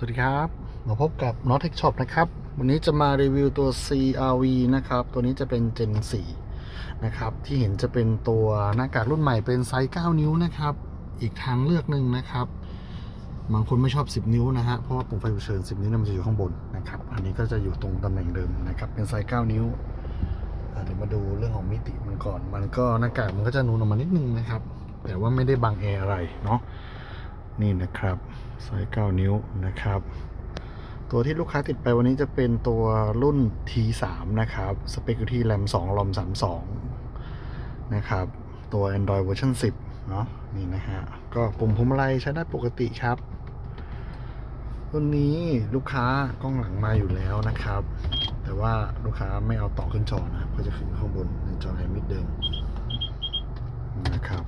สวัสดีครับ มาพบกับ n o t e c h Shop นะครับ วันนี้จะมารีวิวตัว CRV นะครับ ตัวนี้จะเป็น Gen 4นะครับ ที่เห็นจะเป็นตัวหน้ากากรุ่นใหม่เป็นไซส์ 9 นิ้วนะครับ อีกทางเลือกหนึ่งนะครับ บางคนไม่ชอบ 10 นิ้วนะฮะ เพราะว่าปุ่มไฟฉุกเฉิน 10 นิ้วมันจะอยู่ข้างบนนะครับ อันนี้ก็จะอยู่ตรงตำแหน่งเดิมนะครับ เป็นไซส์ 9 นิ้วเดี๋ยวมาดูเรื่องของมิติมันก่อน มันก็หน้ากากมันก็จะนูนออกมานิดนึงนะครับ แต่ว่าไม่ได้บังแอร์อะไรเนาะ นี่นะครับไซส์9นิ้วนะครับ ตัวที่ลูกค้าติดไปวันนี้จะเป็นตัวรุ่น T3 นะครับ สเปคอยู่ที่ RAM 2 ROM 32 นะครับ ตัว Android เวอร์ชัน10 เนาะนี่นะฮะ ก็ปุ่มพวงมาลัยใช้ได้ปกติครับรุ่นนี้ลูกค้ากล้องหลังมาอยู่แล้วนะครับ แต่ว่าลูกค้าไม่เอาต่อขึ้นจอนะครับก็จะขึ้นข้างบนในจอไอมิดเดิมนะครับ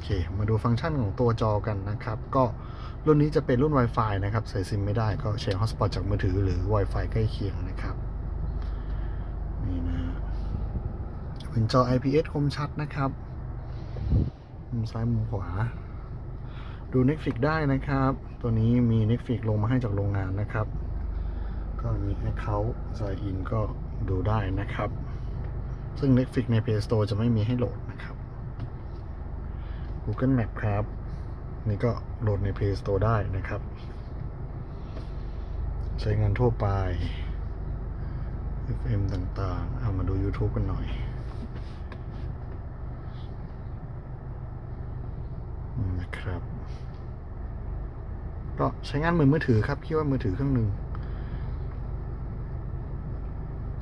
อเค มาดูฟังก์ชันของตัวจอกันนะครับ ก็รุ่นนี้จะเป็นรุ่น Wi-Fi นะครับ ใส่ซิมไม่ได้ก็แชร์ฮอสปอตจากมือถือหรือ Wi-Fi ใกล้เคียงนะครับ นี่นะฮะเป็นจอ IPS คมชัดนะครับมุมซ้ายมุมขวา ดู Netflix ได้นะครับ ตัวนี้มี Netflix ลงมาให้จากโรงงานนะครับ ก็มี Account Sign In ก็ดูได้นะครับ ซึ่ง Netflix ใน Play Store จะไม่มีให้โหลดนะครับ Google Map ครับ นี่ก็โหลดใน Play Store ได้นะครับ ใช้งานทั่วไป FM ต่างๆ เอามาดู YouTube กันหน่อยนะครับ ก็ใช้งานเหมือนมือถือครับ คิดว่ามือถือเครื่องหนึ่ง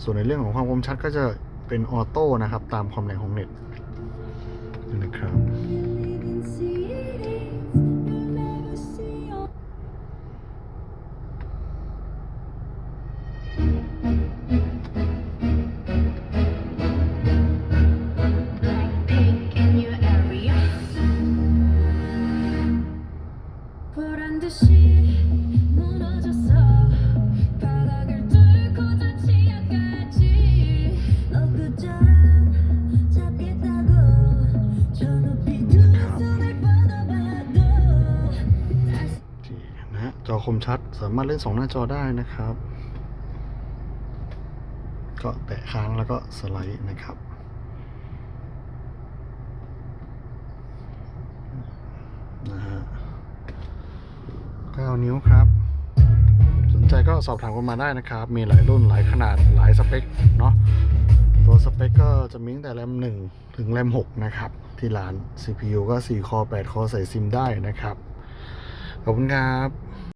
ส่วนในเรื่องของความคมชัดก็จะเป็นออโต้นะครับ ตามความแรงของเน็ตนี่นะครับ see จอคมชัด สามารถเล่นสองหน้าจอได้นะครับ ก็แตะค้างแล้วก็สไลด์นะครับ นะฮะ9นิ้วครับ สนใจก็สอบถามกันมาได้นะครับ มีหลายรุ่นหลายขนาดหลายสเปคเนาะ ตัวสเปคก็จะมีตั้งแต่แรม1 ถึงแรม6นะครับ ที่ร้าน CPU ก็ 4 คอ 8 คอใส่ซิมได้นะครับขอบคุณครับ